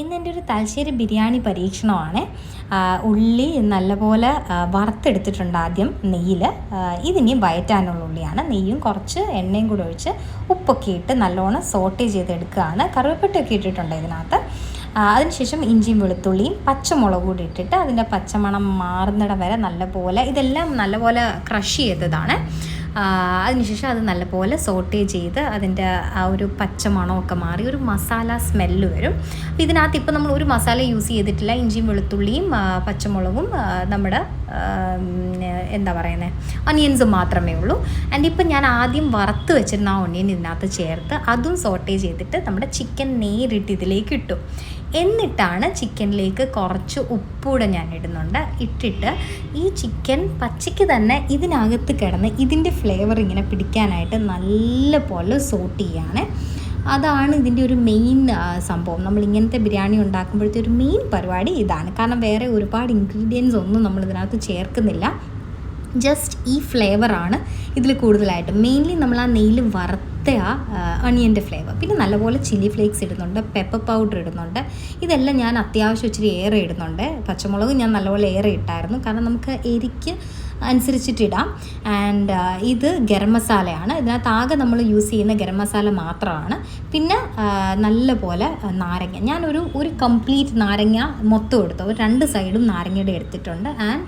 ഇന്ന് എന്റെ ഒരു തലശ്ശേരി ബിരിയാണി പരീക്ഷണമാണ്. ഉള്ളി നല്ലപോലെ വറുത്തെടുത്തിട്ടുണ്ട് ആദ്യം നെയ്യിൽ. ഇതിനി വയറ്റാനുള്ള ഉള്ളിയാണ്. നെയ്യും കുറച്ച് എണ്ണയും കൂടെ ഒഴിച്ച് ഉപ്പൊക്കെ ഇട്ട് നല്ലോണം സോട്ടേ ചെയ്തെടുക്കുകയാണ്. കറുവപ്പട്ടയൊക്കെ ഇട്ടിട്ടുണ്ട് ഇതിനകത്ത്. അതിനുശേഷം ഇഞ്ചിയും വെളുത്തുള്ളിയും പച്ചമുളക് കൂടി ഇട്ടിട്ട് അതിന്റെ പച്ചമണം മാറുന്നിടം വരെ നല്ലപോലെ ഇതെല്ലാം നല്ലപോലെ ക്രഷ് ചെയ്തതാണ്. അതിനുശേഷം അത് നല്ലപോലെ സോട്ടേ ചെയ്ത് അതിന്റെ ആ ഒരു പച്ച മണമൊക്കെ മാറി ഒരു മസാല സ്മെല്ല് വരും. ഇതിനകത്ത് ഇപ്പോൾ നമ്മൾ ഒരു മസാല യൂസ് ചെയ്തിട്ടില്ല. ഇഞ്ചിയും വെളുത്തുള്ളിയും പച്ചമുളകും നമ്മുടെ എന്താ പറയുന്നത് ഒനിയൻസും മാത്രമേ ഉള്ളൂ. ആൻഡ് ഇപ്പം ഞാൻ ആദ്യം വറുത്ത് വെച്ചിരുന്ന ആ ഒനിയൻ ഇതിനകത്ത് ചേർത്ത് അതും സോട്ടേ ചെയ്തിട്ട് നമ്മുടെ ചിക്കൻ നേരിട്ട് ഇതിലേക്ക് ഇട്ടു. എന്നിട്ടാണ് ചിക്കനിലേക്ക് കുറച്ച് ഉപ്പൂടെ ഞാൻ ഇടുന്നുണ്ട്. ഇട്ടിട്ട് ഈ ചിക്കൻ പച്ചയ്ക്ക് തന്നെ ഇതിനകത്ത് കിടന്ന് ഇതിന്റെ ഫ്ലേവർ ഇങ്ങനെ പിടിക്കാനായിട്ട് നല്ല പോലെ സോട്ട് ചെയ്യാണ്. അതാണ് ഇതിന്റെ ഒരു മെയിൻ സംഭവം. നമ്മൾ ഇങ്ങനത്തെ ബിരിയാണി ഉണ്ടാക്കുമ്പോഴത്തെ ഒരു മെയിൻ പരിപാടി ഇതാണ്. കാരണം വേറെ ഒരുപാട് ഇൻഗ്രീഡിയൻസ് ഒന്നും നമ്മൾ ഇതിനകത്ത് ചേർക്കുന്നില്ല. ജസ്റ്റ് ഈ ഫ്ലേവറാണ് ഇതിൽ കൂടുതലായിട്ട്. മെയിൻലി നമ്മൾ ആ നെയ്യിൽ വറുത്ത ആ അണിയന്റെ ഫ്ലേവർ പിന്നെ നല്ലപോലെ ചില്ലി ഫ്ലേക്സ് ഇടുന്നുണ്ട് പെപ്പർ പൗഡർ ഇടുന്നുണ്ട്. ഇതെല്ലാം ഞാൻ അത്യാവശ്യം ഇച്ചിരി ഏറെ ഇടുന്നുണ്ട്. പച്ചമുളക് ഞാൻ നല്ലപോലെ ഏറെ ഇട്ടായിരുന്നു. കാരണം നമുക്ക് എരിക്ക് അനുസരിച്ചിട്ടിടാം. ആൻഡ് ഇത് ഗരം മസാലയാണ്. ഇതിനകത്ത് ആകെ നമ്മൾ യൂസ് ചെയ്യുന്ന ഗരം മസാല മാത്രമാണ്. പിന്നെ നല്ല പോലെ നാരങ്ങ. ഞാനൊരു ഒരു കംപ്ലീറ്റ് നാരങ്ങ മൊത്തം എടുത്തു. ഒരു രണ്ട് സൈഡും നാരങ്ങയുടെ എടുത്തിട്ടുണ്ട്. ആൻഡ്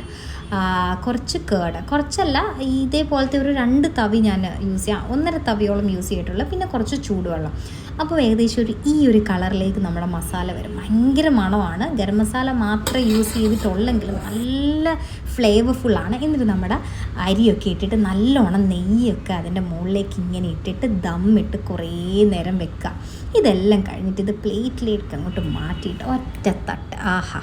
കുറച്ച് കേട്. കുറച്ചല്ല ഇതേപോലത്തെ ഒരു രണ്ട് തവി ഞാൻ യൂസ് ചെയ്യാം. ഒന്നര തവിയോളം യൂസ് ചെയ്തിട്ടുള്ളൂ പിന്നെ കുറച്ച് ചൂടുവെള്ളം. അപ്പോൾ ഏകദേശം ഒരു ഈ ഒരു കളറിലേക്ക് നമ്മുടെ മസാല വരും. ഭയങ്കര മണമാണ്. ഗരം മസാല മാത്രം യൂസ് ചെയ്തിട്ടുള്ളെങ്കിലും നല്ല ഫ്ലേവർഫുള്ളാണ് എന്നിട്ട് നമ്മുടെ അരിയൊക്കെ ഇട്ടിട്ട് നല്ലോണം നെയ്യൊക്കെ അതിന്റെ മുകളിലേക്ക് ഇങ്ങനെ ഇട്ടിട്ട് ദമ്മിട്ട് കുറേ നേരം വെക്കുക. ഇതെല്ലാം കഴിഞ്ഞിട്ട് ഇത് പ്ലേറ്റിലേക്ക് അങ്ങോട്ട് മാറ്റിയിട്ട് ഒറ്റത്തട്ട് ആഹാ.